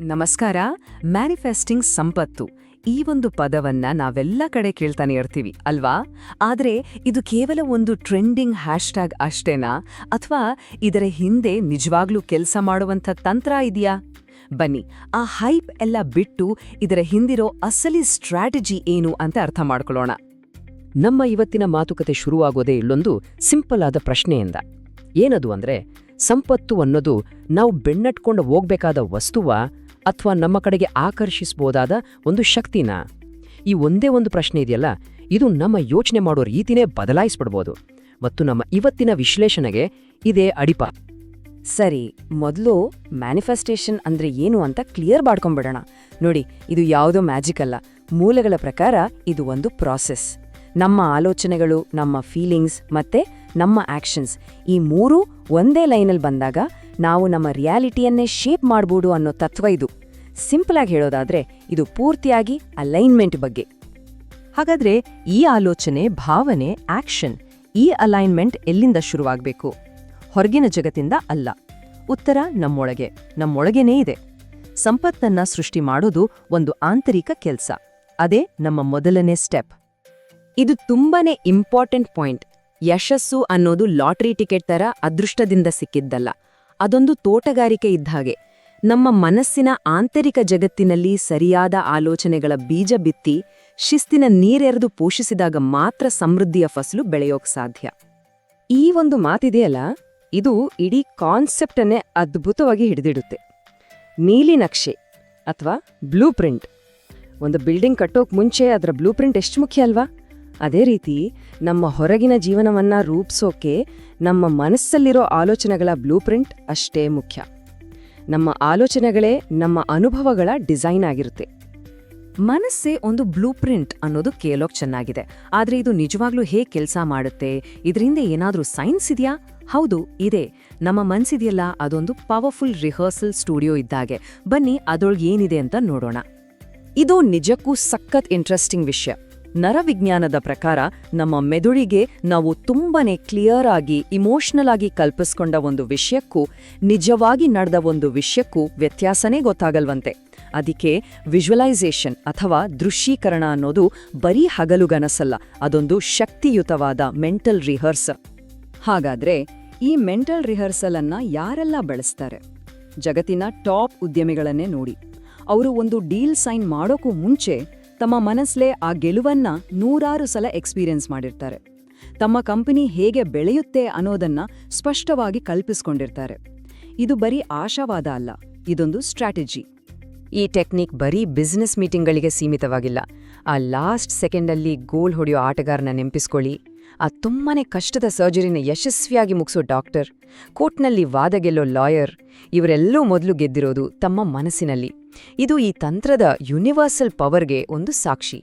ನಮಸ್ಕಾರ, ಮ್ಯಾನಿಫೆಸ್ಟಿಂಗ್ ಸಂಪತ್ತು. ಈ ಒಂದು ಪದವನ್ನ ನಾವೆಲ್ಲ ಕಡೆ ಕೇಳ್ತಾನೆ ಇರ್ತೀವಿ, ಅಲ್ವಾ? ಆದ್ರೆ ಇದು ಕೇವಲ ಒಂದು ಟ್ರೆಂಡಿಂಗ್ ಹ್ಯಾಶ್ಟ್ಯಾಗ್ ಅಷ್ಟೇನಾ? ಅಥವಾ ಇದರ ಹಿಂದೆ ನಿಜವಾಗ್ಲೂ ಕೆಲಸ ಮಾಡುವಂಥ ತಂತ್ರ ಇದೆಯಾ? ಬನ್ನಿ, ಆ ಹೈಪ್ ಎಲ್ಲ ಬಿಟ್ಟು ಇದರ ಹಿಂದಿರೋ ಅಸಲಿ ಸ್ಟ್ರಾಟಜಿ ಏನು ಅಂತ ಅರ್ಥ ಮಾಡ್ಕೊಳ್ಳೋಣ. ನಮ್ಮ ಇವತ್ತಿನ ಮಾತುಕತೆ ಶುರುವಾಗೋದೇ ಇಲ್ಲೊಂದು ಸಿಂಪಲ್ ಆದ ಪ್ರಶ್ನೆಯಿಂದ. ಏನದು ಅಂದ್ರೆ ಸಂಪತ್ತು ಅನ್ನೋದು ನಾವು ಬೆನ್ನಟ್ಕೊಂಡು ಹೋಗ್ಬೇಕಾದ ವಸ್ತುವ ಅಥವಾ ನಮ್ಮ ಕಡೆಗೆ ಆಕರ್ಷಿಸ್ಬೋದಾದ ಒಂದು ಶಕ್ತಿನಾ? ಈ ಒಂದೇ ಒಂದು ಪ್ರಶ್ನೆ ಇದೆಯಲ್ಲ? ಇದು ನಮ್ಮ ಯೋಚನೆ ಮಾಡೋ ರೀತಿನೇ ಬದಲಾಯಿಸ್ಬಿಡ್ಬೋದು. ಮತ್ತು ನಮ್ಮ ಇವತ್ತಿನ ವಿಶ್ಲೇಷಣೆಗೆ ಇದೇ ಅಡಿಪ. ಸರಿ, ಮೊದಲು ಮ್ಯಾನಿಫೆಸ್ಟೇಷನ್ ಅಂದ್ರೆ ಏನು ಅಂತ ಕ್ಲಿಯರ್ ಮಾಡ್ಕೊಂಬಿಡೋಣ ನೋಡಿ, ಇದು ಯಾವುದೋ ಮ್ಯಾಜಿಕ್ ಅಲ್ಲ. ಮೂಲಗಳ ಪ್ರಕಾರ ಇದು ಒಂದು ಪ್ರಾಸೆಸ್. ನಮ್ಮ ಆಲೋಚನೆಗಳು, ನಮ್ಮ ಫೀಲಿಂಗ್ಸ್ ಮತ್ತೆ ನಮ್ಮ ಆಕ್ಷನ್ಸ್ ಈ ಮೂರೂ ಒಂದೇ ಲೈನಲ್ಲಿ ಬಂದಾಗ ನಾವು ನಮ್ಮ ರಿಯಾಲಿಟಿಯನ್ನೇ ಶೇಪ್ ಮಾಡ್ಬೋದು ಅನ್ನೋ ತತ್ವ ಇದು. ಸಿಂಪಲ್ ಆಗಿ ಹೇಳೋದಾದ್ರೆ ಇದು ಪೂರ್ತಿಯಾಗಿ ಅಲೈನ್ಮೆಂಟ್ ಬಗ್ಗೆ. ಹಾಗಾದ್ರೆ ಈ ಆಲೋಚನೆ, ಭಾವನೆ ಆಕ್ಷನ್ ಈ ಅಲೈನ್ಮೆಂಟ್ ಎಲ್ಲಿಂದ ಶುರುವಾಗಬೇಕು? ಹೊರಗಿನ ಜಗತ್ತಿಂದ ಅಲ್ಲ. ಉತ್ತರ ನಮ್ಮೊಳಗೆ. ನಮ್ಮೊಳಗೇನೇ ಇದೆ. ಸಂಪತ್ತನ್ನ ಸೃಷ್ಟಿ ಮಾಡೋದು ಒಂದು ಆಂತರಿಕ ಕೆಲ್ಸ. ಅದೇ ನಮ್ಮ ಮೊದಲನೇ ಸ್ಟೆಪ್ ಇದು ತುಂಬಾನೇ ಇಂಪಾರ್ಟೆಂಟ್ ಪಾಯಿಂಟ್ ಯಶಸ್ಸು ಅನ್ನೋದು ಲಾಟ್ರಿ ಟಿಕೆಟ್ ತರ ಅದೃಷ್ಟದಿಂದ ಸಿಕ್ಕಿದ್ದಲ್ಲ. ಅದೊಂದು ತೋಟಗಾರಿಕೆ ಇದ್ದ ಹಾಗೆ. ನಮ್ಮ ಮನಸ್ಸಿನ ಆಂತರಿಕ ಜಗತ್ತಿನಲ್ಲಿ ಸರಿಯಾದ ಆಲೋಚನೆಗಳ ಬೀಜ ಬಿತ್ತಿ ಶಿಸ್ತಿನ ನೀರೆರೆದು ಪೋಷಿಸಿದಾಗ ಮಾತ್ರ ಸಮೃದ್ಧಿಯ ಫಸಲು ಬೆಳೆಯೋಕ್ ಸಾಧ್ಯ. ಈ ಒಂದು ಮಾತಿದೆಯಲ್ಲ, ಇದು ಇಡೀ ಕಾನ್ಸೆಪ್ಟನ್ನೇ ಅದ್ಭುತವಾಗಿ ಹಿಡಿದಿಡುತ್ತೆ. ನೀಲಿ ನಕ್ಷೆ ಅಥವಾ ಬ್ಲೂ ಪ್ರಿಂಟ್ ಒಂದು ಬಿಲ್ಡಿಂಗ್ ಕಟ್ಟೋಕ್ ಮುಂಚೆ ಅದರ ಬ್ಲೂ ಪ್ರಿಂಟ್ ಎಷ್ಟು ಮುಖ್ಯ ಅಲ್ವಾ? ಅದೇ ರೀತಿ ನಮ್ಮ ಹೊರಗಿನ ಜೀವನವನ್ನ ರೂಪಿಸೋಕೆ ನಮ್ಮ ಮನಸ್ಸಲ್ಲಿರೋ ಆಲೋಚನೆಗಳ ಬ್ಲೂ ಪ್ರಿಂಟ್ ಅಷ್ಟೇ ಮುಖ್ಯ. ನಮ್ಮ ಆಲೋಚನೆಗಳೇ ನಮ್ಮ ಅನುಭವಗಳ ಡಿಸೈನ್ ಆಗಿರುತ್ತೆ. ಮನಸ್ಸೇ ಒಂದು ಬ್ಲೂ ಪ್ರಿಂಟ್ ಅನ್ನೋದು ಕೇಳೋಕ್ ಚೆನ್ನಾಗಿದೆ. ಆದ್ರೆ ಇದು ನಿಜವಾಗ್ಲೂ ಹೇಗೆ ಕೆಲಸ ಮಾಡುತ್ತೆ? ಇದರಿಂದ ಏನಾದರೂ ಸೈನ್ಸ್ ಇದೆಯಾ? ಹೌದು, ಇದೆ. ನಮ್ಮ ಮನ್ಸಿದೆಯಲ್ಲ, ಅದೊಂದು ಪವರ್ಫುಲ್ ರಿಹರ್ಸಲ್ ಸ್ಟುಡಿಯೋ ಇದ್ದಾಗೆ. ಬನ್ನಿ ಅದೊಳಗೆ ಏನಿದೆ ಅಂತ ನೋಡೋಣ. ಇದು ನಿಜಕ್ಕೂ ಸಖತ್ ಇಂಟ್ರೆಸ್ಟಿಂಗ್ ವಿಷಯ. ನರವಿಜ್ಞಾನದ ಪ್ರಕಾರ ನಮ್ಮ ಮೆದುಳಿಗೆ ನಾವು ತುಂಬನೇ ಕ್ಲಿಯರ್ ಆಗಿ ಇಮೋಷನಲ್ ಆಗಿ ಕಲ್ಪಿಸ್ಕೊಂಡ ಒಂದು ವಿಷಯಕ್ಕೂ, ನಿಜವಾಗಿ ನಡೆದ ಒಂದು ವಿಷಯಕ್ಕೂ ವ್ಯತ್ಯಾಸನೇ ಗೊತ್ತಾಗಲ್ವಂತೆ. ಅದಕ್ಕೆ ವಿಜುವಲೈಸೇಷನ್ ಅಥವಾ ದೃಶ್ಯೀಕರಣ ಅನ್ನೋದು ಬರೀ ಹಗಲುಗನಸಲ್ಲ ಅದೊಂದು ಶಕ್ತಿಯುತವಾದ ಮೆಂಟಲ್ ರಿಹರ್ಸ ಹಾಗಾದ್ರೆ ಈ ಮೆಂಟಲ್ ರಿಹರ್ಸಲ್ ಅನ್ನ ಯಾರೆಲ್ಲ ಬಳಸ್ತಾರೆ? ಜಗತ್ತಿನ ಟಾಪ್ ಉದ್ಯಮಿಗಳನ್ನೇ ನೋಡಿ. ಅವರು ಒಂದು ಡೀಲ್ ಸೈನ್ ಮಾಡೋಕ್ಕೂ ಮುಂಚೆ ತಮ್ಮ ಮನಸ್ಲೇ ಆ ಗೆಲುವನ್ನ ನೂರಾರು ಸಲ ಎಕ್ಸ್ಪೀರಿಯನ್ಸ್ ಮಾಡಿರ್ತಾರೆ. ತಮ್ಮ ಕಂಪನಿ ಹೇಗೆ ಬೆಳೆಯುತ್ತೆ ಅನ್ನೋದನ್ನ ಸ್ಪಷ್ಟವಾಗಿ ಕಲ್ಪಿಸ್ಕೊಂಡಿರ್ತಾರೆ. ಇದು ಬರೀ ಆಶಾವಾದ ಅಲ್ಲ, ಇದೊಂದು ಸ್ಟ್ರಾಟಜಿ. ಈ ಟೆಕ್ನಿಕ್ ಬರೀ ಬಿಸ್ನೆಸ್ ಮೀಟಿಂಗ್ಗಳಿಗೆ ಸೀಮಿತವಾಗಿಲ್ಲ. ಆ ಲಾಸ್ಟ್ ಸೆಕೆಂಡಲ್ಲಿ ಗೋಲ್ ಹೊಡೆಯೋ ಆಟಗಾರನ ನೆನಪಿಸ್ಕೊಳ್ಳಿ. ಆ ತುಂಬಾನೇ ಕಷ್ಟದ ಸರ್ಜರಿನ ಯಶಸ್ವಿಯಾಗಿ ಮುಗಿಸೋ ಡಾಕ್ಟರ್ ಕೋರ್ಟ್ನಲ್ಲಿ ವಾದ ಗೆಲ್ಲೋ ಲಾಯರ್, ಇವರೆಲ್ಲೂ ಮೊದಲು ಗೆದ್ದಿರೋದು ತಮ್ಮ ಮನಸ್ಸಿನಲ್ಲಿ. ಇದು ಈ ತಂತ್ರದ ಯೂನಿವರ್ಸಲ್ ಪವರ್ಗೆ ಒಂದು ಸಾಕ್ಷಿ.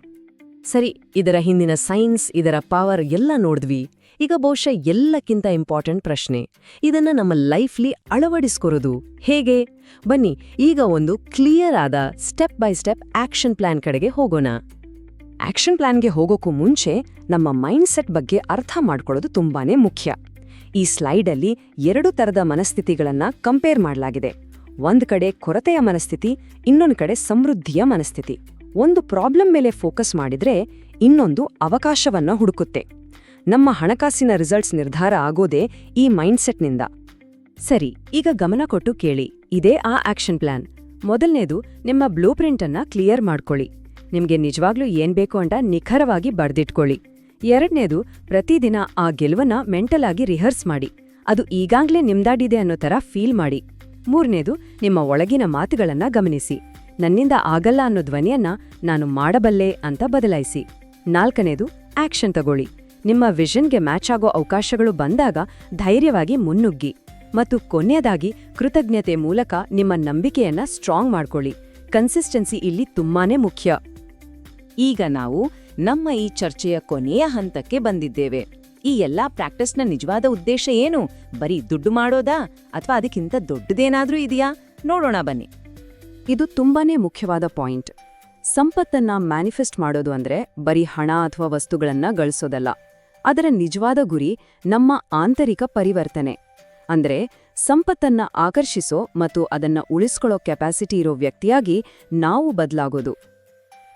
ಸರಿ, ಇದರ ಹಿಂದಿನ ಸೈನ್ಸ್, ಇದರ ಪವರ್ ಎಲ್ಲ ನೋಡಿದ್ವಿ. ಈಗ ಬಹುಶಃ ಎಲ್ಲಕ್ಕಿಂತ ಇಂಪಾರ್ಟೆಂಟ್ ಪ್ರಶ್ನೆ, ಇದನ್ನ ನಮ್ಮ ಲೈಫ್ಲಿ ಅಳವಡಿಸ್ಕೊರೋದು ಹೇಗೆ? ಬನ್ನಿ, ಈಗ ಒಂದು ಕ್ಲಿಯರ್ ಆದ step by step action plan ಕಡೆಗೆ ಹೋಗೋಣ. ಆಕ್ಷನ್ ಪ್ಲಾನ್ಗೆ ಹೋಗೋಕ್ಕೂ ಮುಂಚೆ ನಮ್ಮ ಮೈಂಡ್ಸೆಟ್ ಬಗ್ಗೆ ಅರ್ಥ ಮಾಡ್ಕೊಳ್ಳೋದು ತುಂಬಾನೇ ಮುಖ್ಯ. ಈ ಸ್ಲೈಡಲ್ಲಿ ಎರಡು ತರದ ಮನಸ್ಥಿತಿಗಳನ್ನ ಕಂಪೇರ್ ಮಾಡಲಾಗಿದೆ. ಒಂದ್ ಕಡೆ ಕೊರತೆಯ ಮನಸ್ಥಿತಿ, ಇನ್ನೊಂದು ಕಡೆ ಸಮೃದ್ಧಿಯ ಮನಸ್ಥಿತಿ. ಒಂದು ಪ್ರಾಬ್ಲಮ್ ಮೇಲೆ ಫೋಕಸ್ ಮಾಡಿದ್ರೆ ಇನ್ನೊಂದು ಅವಕಾಶವನ್ನ ಹುಡುಕುತ್ತೆ. ನಮ್ಮ ಹಣಕಾಸಿನ ರಿಸಲ್ಟ್ಸ್ ನಿರ್ಧಾರ ಆಗೋದೇ ಈ ಮೈಂಡ್ಸೆಟ್ನಿಂದ. ಸರಿ, ಈಗ ಗಮನ ಕೊಟ್ಟು ಕೇಳಿ. ಇದೇ ಆ ಆಕ್ಷನ್ ಪ್ಲಾನ್. ಮೊದಲನೇದು, ನಿಮ್ಮ ಬ್ಲೂ ಪ್ರಿಂಟನ್ನು ಕ್ಲಿಯರ್ ಮಾಡ್ಕೊಳ್ಳಿ. ನಿಮಗೆ ನಿಜವಾಗ್ಲೂ ಏನ್ ಬೇಕು ಅಂತ ನಿಖರವಾಗಿ ಬರ್ದಿಟ್ಕೊಳ್ಳಿ. ಎರಡನೇದು ಪ್ರತಿದಿನ ಆ ಗೆಲುವನ್ನ ಮೆಂಟಲ್ ಆಗಿ ರಿಹರ್ಸ್ ಮಾಡಿ. ಅದು ಈಗಾಗ್ಲೇ ನಿಮ್ದಾಡಿದೆ ಅನ್ನೋ ತರ ಫೀಲ್ ಮಾಡಿ. ಮೂರನೇದು, ನಿಮ್ಮ ಒಳಗಿನ ಮಾತುಗಳನ್ನ ಗಮನಿಸಿ. ನನ್ನಿಂದ ಆಗಲ್ಲ ಅನ್ನೋ ಧ್ವನಿಯನ್ನ ನಾನು ಮಾಡಬಲ್ಲೆ ಅಂತ ಬದಲಾಯಿಸಿ. ನಾಲ್ಕನೇದು, ಆಕ್ಷನ್ ತಗೊಳ್ಳಿ. ನಿಮ್ಮ ವಿಷನ್ಗೆ ಮ್ಯಾಚ್ ಆಗೋ ಅವಕಾಶಗಳು ಬಂದಾಗ ಧೈರ್ಯವಾಗಿ ಮುನ್ನುಗ್ಗಿ. ಮತ್ತು ಕೊನೆಯದಾಗಿ, ಕೃತಜ್ಞತೆ ಮೂಲಕ ನಿಮ್ಮ ನಂಬಿಕೆಯನ್ನ ಸ್ಟ್ರಾಂಗ್ ಮಾಡ್ಕೊಳ್ಳಿ. ಕನ್ಸಿಸ್ಟೆನ್ಸಿ ಇಲ್ಲಿ ತುಂಬಾನೇ ಮುಖ್ಯ. ಈಗ ನಾವು ನಮ್ಮ ಈ ಚರ್ಚೆಯ ಕೊನೆಯ ಹಂತಕ್ಕೆ ಬಂದಿದ್ದೇವೆ. ಈ ಎಲ್ಲಾ ಪ್ರಾಕ್ಟೀಸ್ನ ನಿಜವಾದ ಉದ್ದೇಶ ಏನು? ಬರೀ ದುಡ್ಡು ಮಾಡೋದಾ? ಅಥವಾ ಅದಕ್ಕಿಂತ ದೊಡ್ಡದೇನಾದ್ರೂ ಇದೆಯಾ? ನೋಡೋಣ ಬನ್ನಿ. ಇದು ತುಂಬಾನೇ ಮುಖ್ಯವಾದ ಪಾಯಿಂಟ್. ಸಂಪತ್ತನ್ನ ಮ್ಯಾನಿಫೆಸ್ಟ್ ಮಾಡೋದು ಅಂದ್ರೆ ಬರೀ ಹಣ ಅಥವಾ ವಸ್ತುಗಳನ್ನ ಗಳಿಸೋದಲ್ಲ. ಅದರ ನಿಜವಾದ ಗುರಿ ನಮ್ಮ ಆಂತರಿಕ ಪರಿವರ್ತನೆ. ಅಂದ್ರೆ ಸಂಪತ್ತನ್ನ ಆಕರ್ಷಿಸೋ ಮತ್ತು ಅದನ್ನ ಉಳಿಸ್ಕೊಳ್ಳೋ ಕೆಪಾಸಿಟಿ ಇರೋ ವ್ಯಕ್ತಿಯಾಗಿ ನಾವು ಬದಲಾಗೋದು.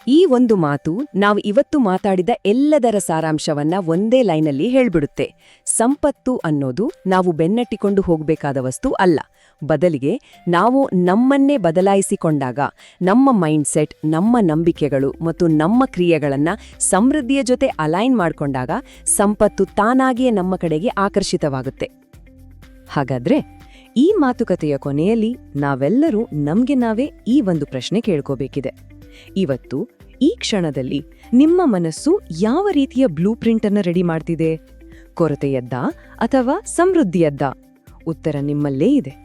ಈ ಒಂದು ಮಾತು ನಾವು ಇವತ್ತು ಮಾತಾಡಿದ ಎಲ್ಲದರ ಸಾರಾಂಶವನ್ನ ಒಂದೇ ಲೈನಲ್ಲಿ ಹೇಳ್ಬಿಡುತ್ತೆ. ಸಂಪತ್ತು ಅನ್ನೋದು ನಾವು ಬೆನ್ನಟ್ಟಿಕೊಂಡು ಹೋಗಬೇಕಾದ ವಸ್ತು ಅಲ್ಲ. ಬದಲಿಗೆ ನಾವು ನಮ್ಮನ್ನೇ ಬದಲಾಯಿಸಿಕೊಂಡಾಗ ನಮ್ಮ ಮೈಂಡ್ಸೆಟ್, ನಮ್ಮ ನಂಬಿಕೆಗಳು ಮತ್ತು ನಮ್ಮ ಕ್ರಿಯೆಗಳನ್ನ ಸಮೃದ್ಧಿಯ ಜೊತೆ ಅಲೈನ್ ಮಾಡಿಕೊಂಡಾಗ ಸಂಪತ್ತು ತಾನಾಗಿಯೇ ನಮ್ಮ ಕಡೆಗೆ ಆಕರ್ಷಿತವಾಗುತ್ತೆ. ಹಾಗಾದ್ರೆ ಈ ಮಾತುಕತೆಯ ಕೊನೆಯಲ್ಲಿ ನಾವೆಲ್ಲರೂ ನಮ್ಗೆ ನಾವೇ ಈ ಒಂದು ಪ್ರಶ್ನೆ ಕೇಳ್ಕೋಬೇಕಿದೆ. ಇವತ್ತು ಈ ಕ್ಷಣದಲ್ಲಿ ನಿಮ್ಮ ಮನಸ್ಸು ಯಾವ ರೀತಿಯ ಬ್ಲೂ ಪ್ರಿಂಟ್ ಅನ್ನು ರೆಡಿ ಮಾಡ್ತಿದೆ? ಕೊರತೆಯದ್ದ ಅಥವಾ ಸಮೃದ್ಧಿಯದ್ದ? ಉತ್ತರ ನಿಮ್ಮಲ್ಲೇ ಇದೆ.